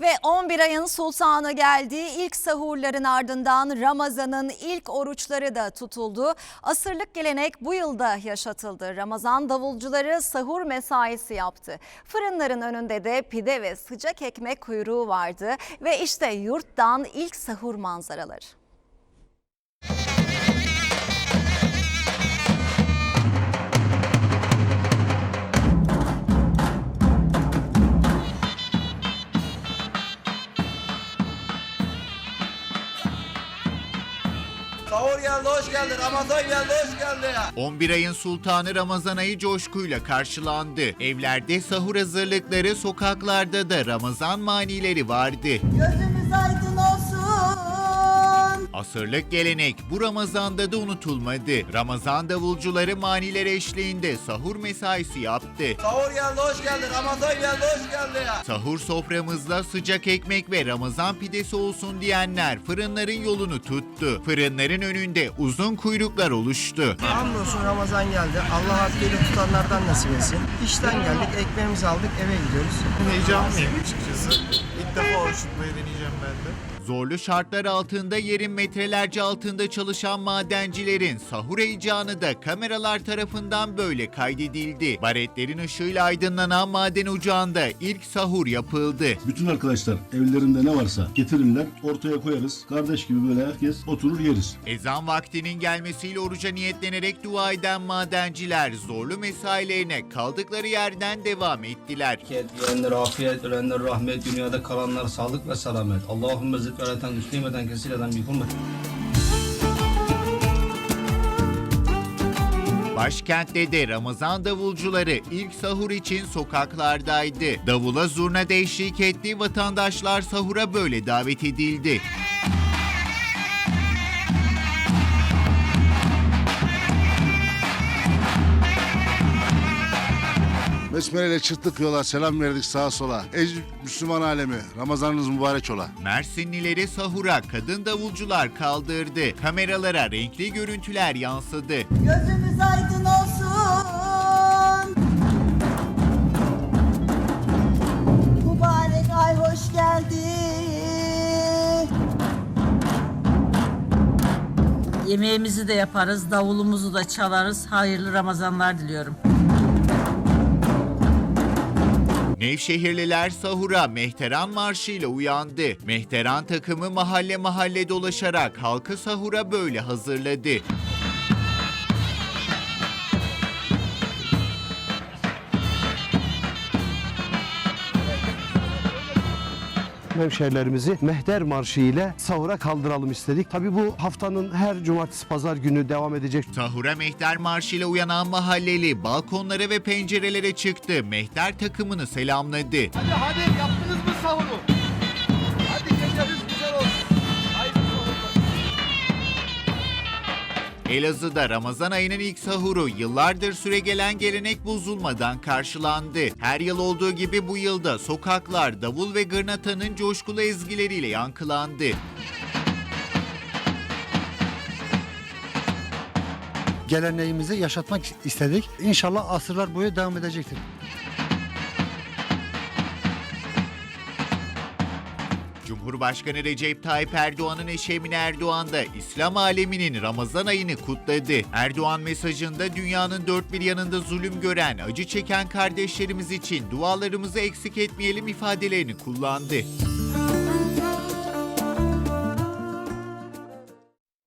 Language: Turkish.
Ve 11 ayın sultanı geldi. İlk sahurların ardından Ramazan'ın ilk oruçları da tutuldu. Asırlık gelenek bu yılda yaşatıldı. Ramazan davulcuları sahur mesaisi yaptı. Fırınların önünde de pide ve sıcak ekmek kuyruğu vardı. Ve işte yurttan ilk sahur manzaraları. Sahur geldi, hoş geldi. Ramazan geldi, hoş geldi ya. 11 ayın sultanı Ramazan ayı coşkuyla karşılandı. Evlerde sahur hazırlıkları, sokaklarda da Ramazan manileri vardı. Olsun. Asırlık gelenek bu Ramazan'da da unutulmadı. Ramazan davulcuları maniler eşliğinde sahur mesaisi yaptı. Sahur geldi, hoş geldi. Ramazan geldi, hoş geldi ya. Sahur soframızda sıcak ekmek ve Ramazan pidesi olsun diyenler fırınların yolunu tuttu. Fırınların önünde uzun kuyruklar oluştu. Hamdolsun Ramazan geldi. Allah hakkıyla tutanlardan nasip etsin. İşten geldik, ekmeğimizi aldık, eve gidiyoruz. Heyecanlıyım açıkçası. Defa oruç tutmayı deneyeceğim ben de. Zorlu şartlar altında yerin metrelerce altında çalışan madencilerin sahur heyecanı da kameralar tarafından böyle kaydedildi. Baretlerin ışığıyla aydınlanan maden ocağında ilk sahur yapıldı. Bütün arkadaşlar evlerinde ne varsa getirirler, ortaya koyarız. Kardeş gibi böyle herkes oturur yeriz. Ezan vaktinin gelmesiyle oruca niyetlenerek dua eden madenciler zorlu mesailerine kaldıkları yerden devam ettiler. Diyenler afiyet, ölenler rahmet, dünyada kalanlar sağlık ve selamet. Allahümme zid ve leten müslimeden kesileden bir hürmet. Başkentte de Ramazan davulcuları ilk sahur için sokaklardaydı. Davula zurna da eşlik etti, vatandaşlar sahura böyle davet edildi. Besmeleyle çıktık yola, selam verdik sağa sola. Ey Müslüman alemi, Ramazanınız mübarek ola. Mersinlileri sahura kadın davulcular kaldırdı. Kameralara renkli görüntüler yansıdı. Gözümüz aydın olsun. Mübarek ay hoş geldi. Yemeğimizi de yaparız, davulumuzu da çalarız. Hayırlı Ramazanlar diliyorum. Nevşehirliler sahura Mehteran Marşı ile uyandı. Mehteran takımı mahalle mahalle dolaşarak halkı sahura böyle hazırladı. Hemşehrilerimizi Mehter Marşı ile sahura kaldıralım istedik. Tabii bu haftanın her cumartesi pazar günü devam edecek. Sahura Mehter Marşı ile uyanan mahalleli balkonlara ve pencerelere çıktı. Mehter takımını selamladı. Hadi hadi yaptınız mı sahuru? Hadi geceniz Elazığ'da Ramazan ayının ilk sahuru yıllardır süregelen gelenek bozulmadan karşılandı. Her yıl olduğu gibi bu yılda sokaklar davul ve gırnatanın coşkulu ezgileriyle yankılandı. Geleneğimizi yaşatmak istedik. İnşallah asırlar boyu devam edecektir. Cumhurbaşkanı Recep Tayyip Erdoğan'ın eşi Emine Erdoğan da İslam aleminin Ramazan ayını kutladı. Erdoğan mesajında dünyanın dört bir yanında zulüm gören, acı çeken kardeşlerimiz için dualarımızı eksik etmeyelim ifadelerini kullandı.